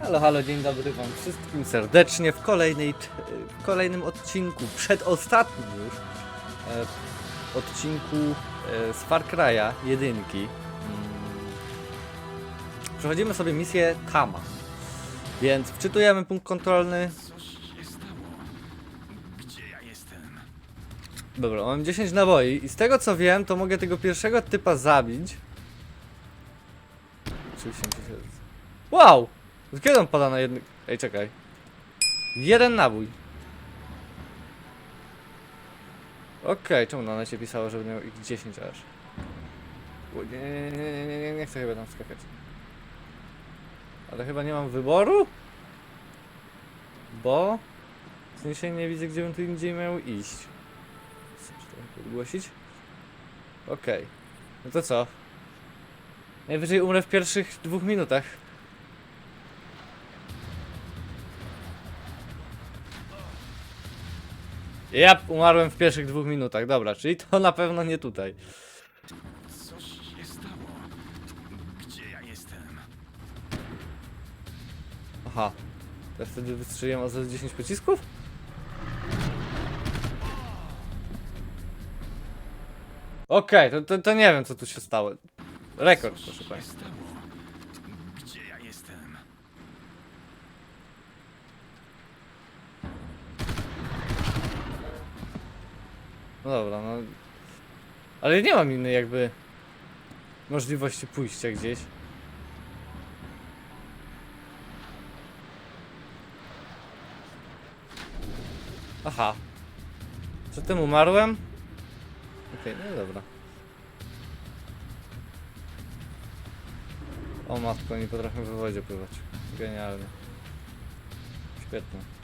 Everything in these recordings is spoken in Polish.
Halo, halo, dzień dobry wam wszystkim serdecznie w kolejnej, w kolejnym odcinku, przedostatnim już e, odcinku e, z Far Cry'a jedynki. Mm. Przechodzimy sobie misję Tama, więc wczytujemy punkt kontrolny. Dobra, mam 10 naboi i z tego co wiem, to mogę tego pierwszego typa zabić. Oczywiście. Wow! Z Kiedy on pada na jedny... Ej, czekaj. Jeden nabój. Okej, czemu na necie pisało, że miał ich 10 aż? Nie, nie, nie, nie, nie, nie, nie chcę chyba tam skakać. Ale chyba nie mam wyboru? Bo... W sensie nie widzę, gdzie bym tu indziej miał iść. Podgłosić? Okej. No to co? Najwyżej umrę w pierwszych dwóch minutach. Ja umarłem w pierwszych dwóch minutach, dobra, czyli to na pewno nie tutaj. Coś się stało. Gdzie ja jestem? Aha. Ja wtedy wystrzeliłem o 10 pocisków? Okej, to, to, to nie wiem co tu się stało. Rekord, Coś proszę się państwa. stało. Gdzie ja jestem? No dobra, no. Ale nie mam innej jakby możliwości pójścia gdzieś. Aha. Co tym umarłem? Okej, no dobra. O matko, nie potrafię w wodzie pływać. Genialnie. Świetnie.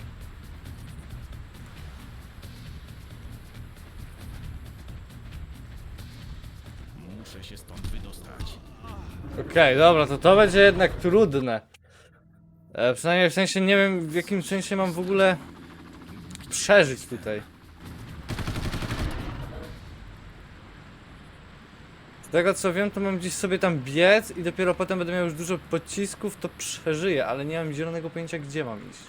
Okej, dobra, to to będzie jednak trudne. E, przynajmniej w sensie nie wiem w jakim sensie mam w ogóle przeżyć tutaj. Z tego co wiem, to mam gdzieś sobie tam biec i dopiero potem będę miał już dużo pocisków, to przeżyję, ale nie mam zielonego pojęcia gdzie mam iść.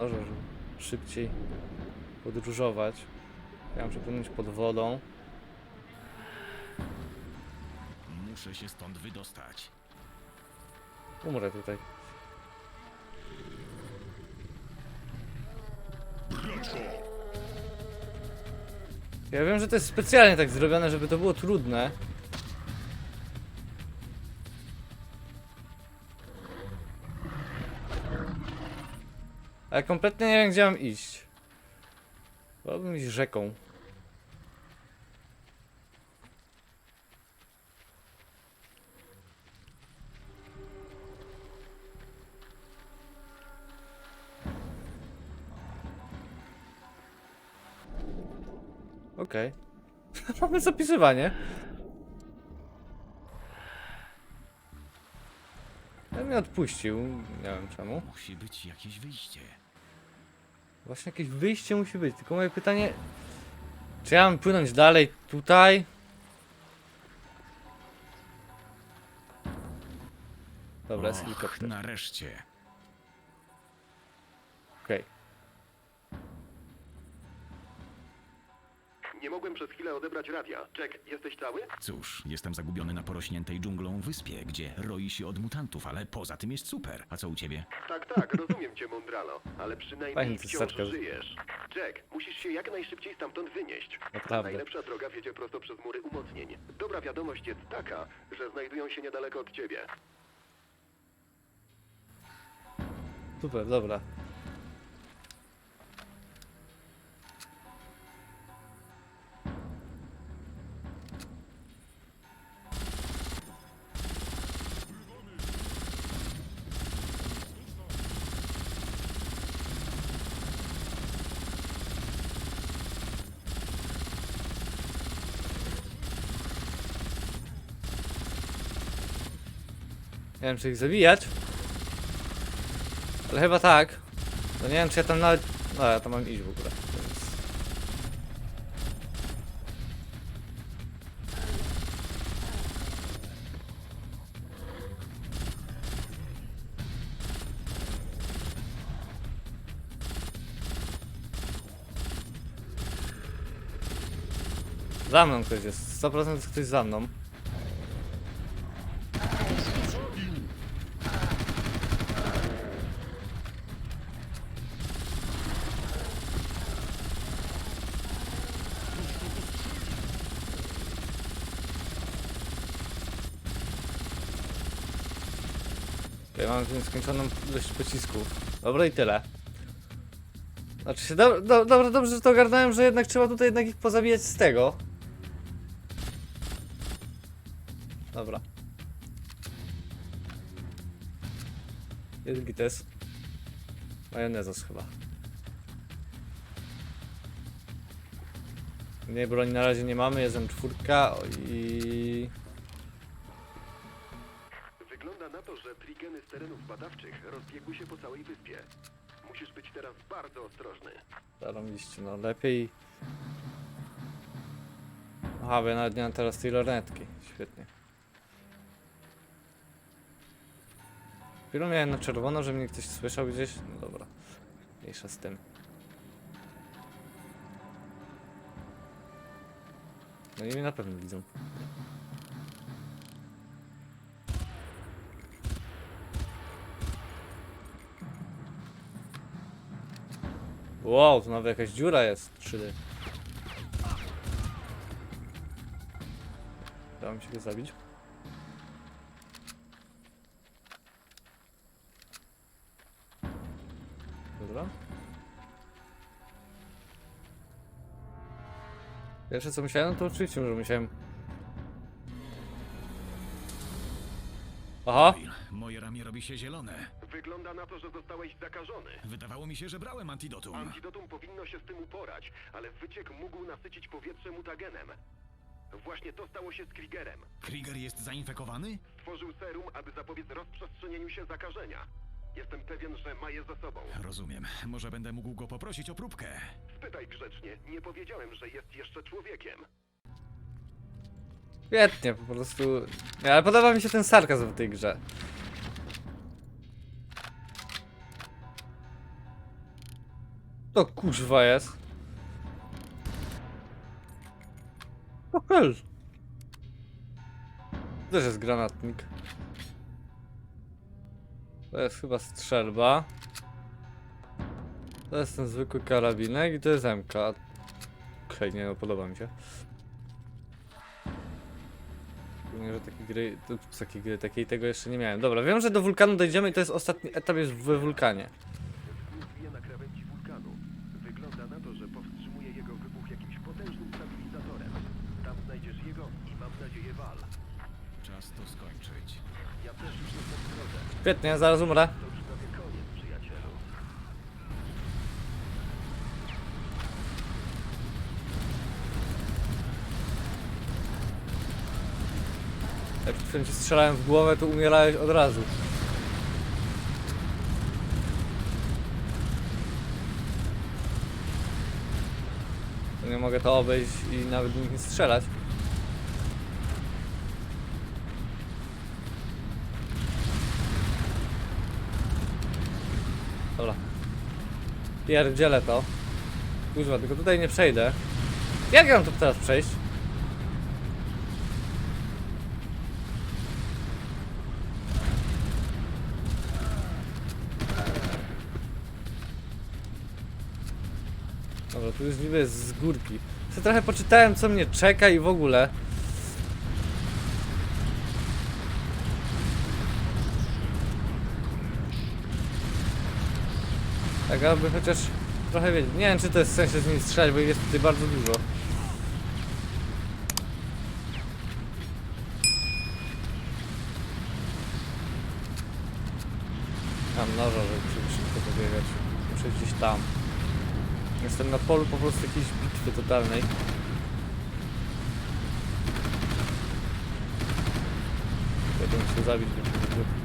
Może żeby szybciej podróżować. Ja muszę płynąć pod wodą. Muszę się stąd wydostać. Umrę tutaj. Ja wiem, że to jest specjalnie tak zrobione, żeby to było trudne. Ale kompletnie nie wiem, gdzie mam iść. Wolałbym iść rzeką. Okej. Mamy zapisywanie. Ja mnie odpuścił, nie wiem czemu. Musi być jakieś wyjście. Właśnie jakieś wyjście musi być, tylko moje pytanie... Czy ja mam płynąć dalej tutaj? Dobra, jest Och, helikopter. nareszcie. Okej. Mogłem przez chwilę odebrać radia. Jack, jesteś cały? Cóż, jestem zagubiony na porośniętej dżunglą wyspie, gdzie roi się od mutantów, ale poza tym jest super. A co u ciebie? Tak, tak, rozumiem cię, Mondralo, ale Fajnie, przynajmniej ty wciąż żyjesz. Jack, musisz się jak najszybciej stamtąd wynieść. Naprawdę. Najlepsza droga wiedzie prosto przez mury umocnień. Dobra wiadomość jest taka, że znajdują się niedaleko od ciebie. Super, dobra. Nie wiem, czy ich zabijać. Ale chyba tak. No nie wiem, czy ja tam nawet... No, ja tam mam iść w ogóle. Za mną ktoś jest, 100% jest ktoś za mną. Ja mam nieskończoną ilość pocisków. Dobra i tyle. Znaczy się, do, do, dobrze, dobrze, że to ogarnąłem, że jednak trzeba tutaj jednak ich pozabijać z tego. Dobra. Jest gites. Majonezos chyba. Nie, broni na razie nie mamy, jest M4 i... trigeny z terenów badawczych rozbiegły się po całej wyspie. Musisz być teraz bardzo ostrożny. Zarobiliście, no lepiej. Aha, bo ja nawet nie mam teraz tej lornetki. Świetnie. Chwilą miałem na czerwono, że mnie ktoś słyszał gdzieś. No dobra. Mniejsza z tym. No i mnie na pewno widzą. Wow, tu nawet jakaś dziura jest 3D. Dało mi się go zabić. Dobra. Pierwsze co myślałem, to oczywiście, że musiałem... Aha! Moje ramię robi się zielone. Wygląda na to, że zostałeś zakażony. Wydawało mi się, że brałem antidotum. Antidotum powinno się z tym uporać, ale wyciek mógł nasycić powietrze mutagenem. Właśnie to stało się z Kriegerem. Krieger jest zainfekowany? Stworzył serum, aby zapobiec rozprzestrzenieniu się zakażenia. Jestem pewien, że ma je za sobą. Rozumiem. Może będę mógł go poprosić o próbkę. Spytaj grzecznie, nie powiedziałem, że jest jeszcze człowiekiem. Świetnie, po prostu... Ale podoba mi się ten sarkazm w tej grze. To kuźwa jest. O hell. Też jest granatnik. To jest chyba strzelba. To jest ten zwykły karabinek i to jest MK. Okej, nie no, podoba mi się. Szczególnie, że takiej gry, to, takiej gry, takiej tego jeszcze nie miałem. Dobra, wiem, że do wulkanu dojdziemy i to jest ostatni etap jest w wulkanie. Wije na krawędzi wulkanu. Wygląda na to, że powstrzymuje jego wybuch jakimś potężnym stabilizatorem. Tam znajdziesz jego i mam nadzieję wal. Czas to skończyć. Ja też już jestem w drodze. Świetnie, zaraz umrę. Jak przed ci strzelałem w głowę, to umierałeś od razu. Nie mogę to obejść i nawet nich nie strzelać. Dobra. Pierdzielę to. Kurwa, tylko tutaj nie przejdę. Jak ja mam tu teraz przejść? Dobra, tu już niby jest z górki. Co trochę poczytałem, co mnie czeka i w ogóle. Tak, aby chociaż trochę wiedzieć. Nie wiem, czy to jest sens się z nimi strzelać, bo jest tutaj bardzo dużo. Mam noża, żeby szybko pobiegać. Muszę gdzieś tam. Jestem na polu po prostu jakiejś bitwy totalnej. Będę musiał zabić,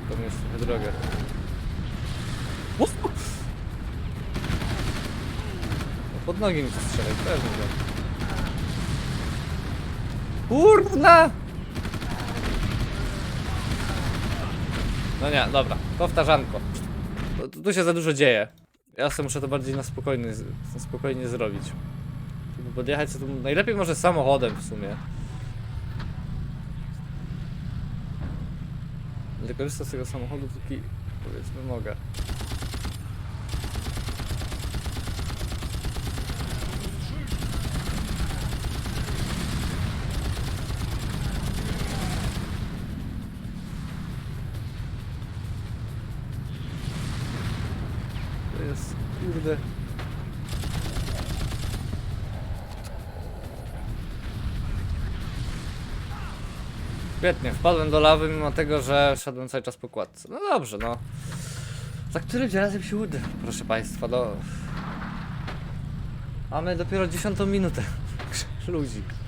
bo to jest trochę drogę. Pod nogi mi strzelać, pewnie. że. Kurna! No nie, dobra, powtarzanko. Tu, tu się za dużo dzieje. Ja sobie muszę to bardziej na spokojnie, na spokojnie zrobić. Tu podjechać co tu najlepiej może samochodem w sumie. Ale korzystam z tego samochodu póki powiedzmy mogę. To jest kurde. Świetnie, wpadłem do lawy mimo tego, że szedłem cały czas po kładce. No dobrze, no. Za którymś razem się uda, proszę państwa, no. Mamy dopiero dziesiątą minutę. Luzik.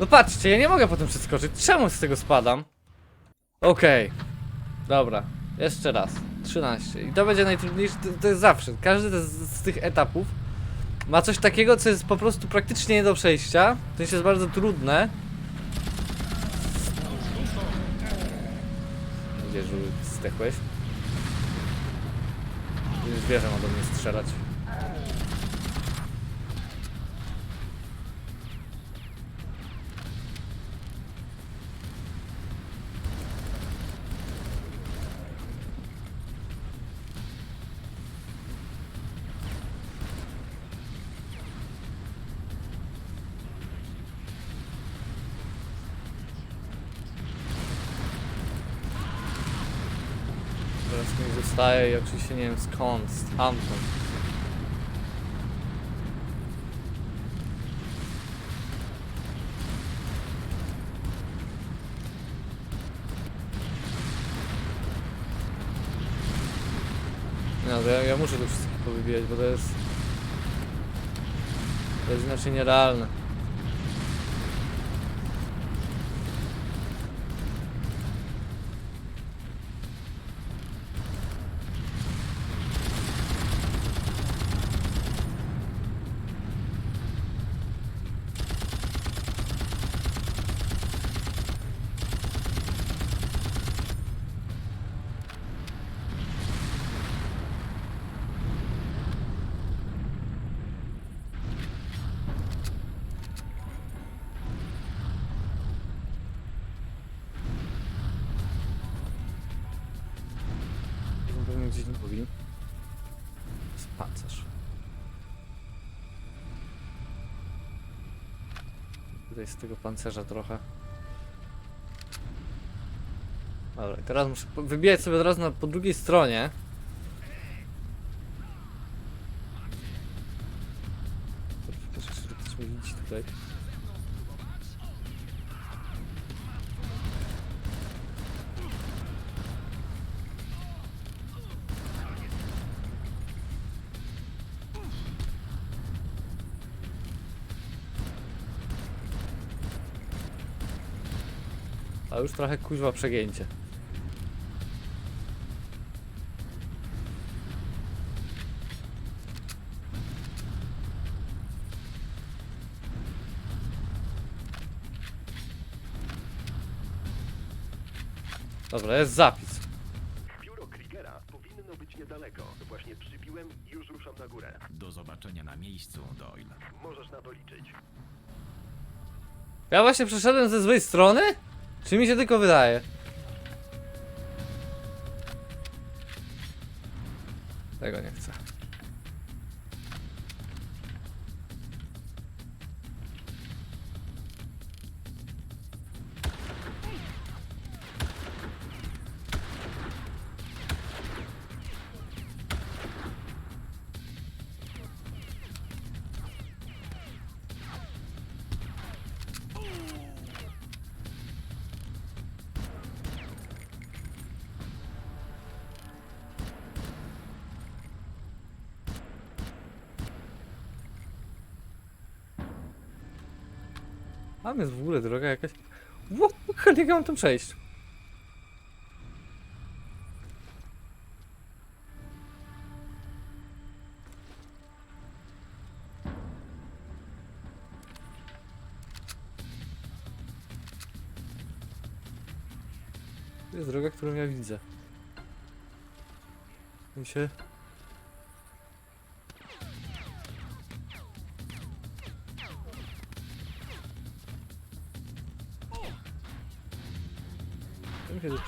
No patrzcie, ja nie mogę potem przeskoczyć. Czemu z tego spadam? Okej. Dobra. Jeszcze raz. 13. I to będzie najtrudniejsze. To, to jest zawsze. Każdy z, z tych etapów ma coś takiego, co jest po prostu praktycznie nie do przejścia. To jest bardzo trudne. Gdzie, zdechłeś? Zwierzę ma do mnie strzelać. Mi zostaje i oczywiście nie wiem skąd, stamtąd. No, ja, ja muszę to wszystko powybijać, bo to jest... To jest inaczej nierealne. Tutaj z tego pancerza trochę. Dobra, teraz muszę wybijać sobie od razu na, po drugiej stronie. Tutaj. A już trochę kuźwa przegięcie. Dobra, jest zapis. Biuro Kriegera powinno być niedaleko. Właśnie przybiłem i już ruszam na górę. Do zobaczenia na miejscu, Doyle. Możesz na to liczyć. Ja właśnie przeszedłem ze złej strony? Czy mi się tylko wydaje? Tego nie chcę. Tam jest w ogóle droga jakaś... What the hell, jak ja mam tam przejść? To jest droga, którą ja widzę. Mi się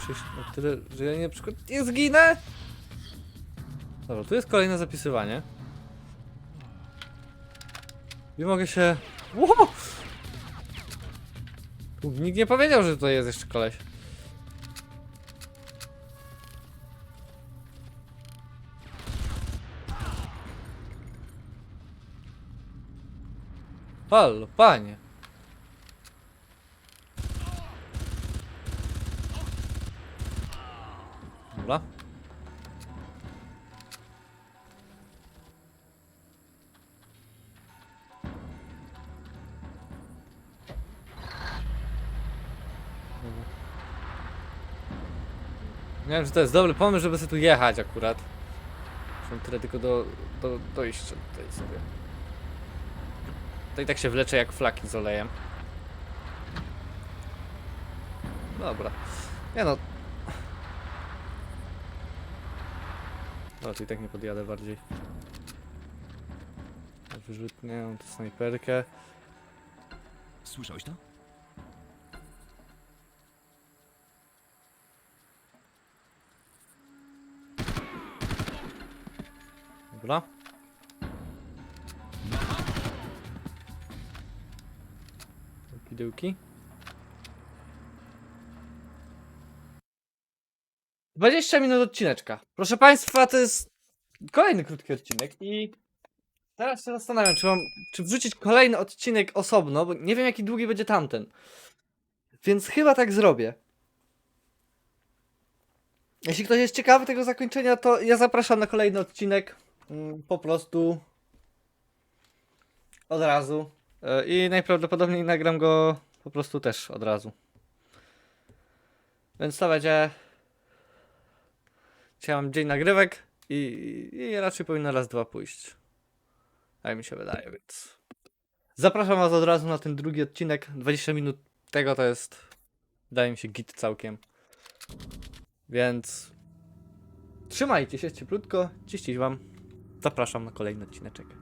przejść na tyle, że ja nie, na przykład nie zginę! Dobra, tu jest kolejne zapisywanie. I mogę się... Tu Nikt nie powiedział, że tutaj jest jeszcze koleś. Halo, panie. Dobra. Nie wiem, czy to jest dobry pomysł, żeby sobie tu jechać akurat. Mam tyle tylko do, do dojścia tutaj sobie. To i tak się wlecze jak flaki z olejem. Dobra. Nie no. I tak nie podjadę bardziej. Wyrzutnie, mam tu snajperkę. Słyszałeś to? Dobra. Okidoki. 20 minut odcineczka. Proszę Państwa, to jest kolejny krótki odcinek i teraz się zastanawiam, czy mam, czy wrzucić kolejny odcinek osobno, bo nie wiem jaki długi będzie tamten. Więc chyba tak zrobię. Jeśli ktoś jest ciekawy tego zakończenia, to ja zapraszam na kolejny odcinek. Mm, Po prostu od razu. E, I najprawdopodobniej nagram go po prostu też od razu. Więc to będzie. Mam dzień nagrywek i, i raczej powinno raz, dwa pójść. Tak mi się wydaje, więc. Zapraszam Was od razu na ten drugi odcinek. 20 minut tego to jest. Wydaje mi się git całkiem. Więc. Trzymajcie się cieplutko. Ciścić Wam. Zapraszam na kolejny odcineczek.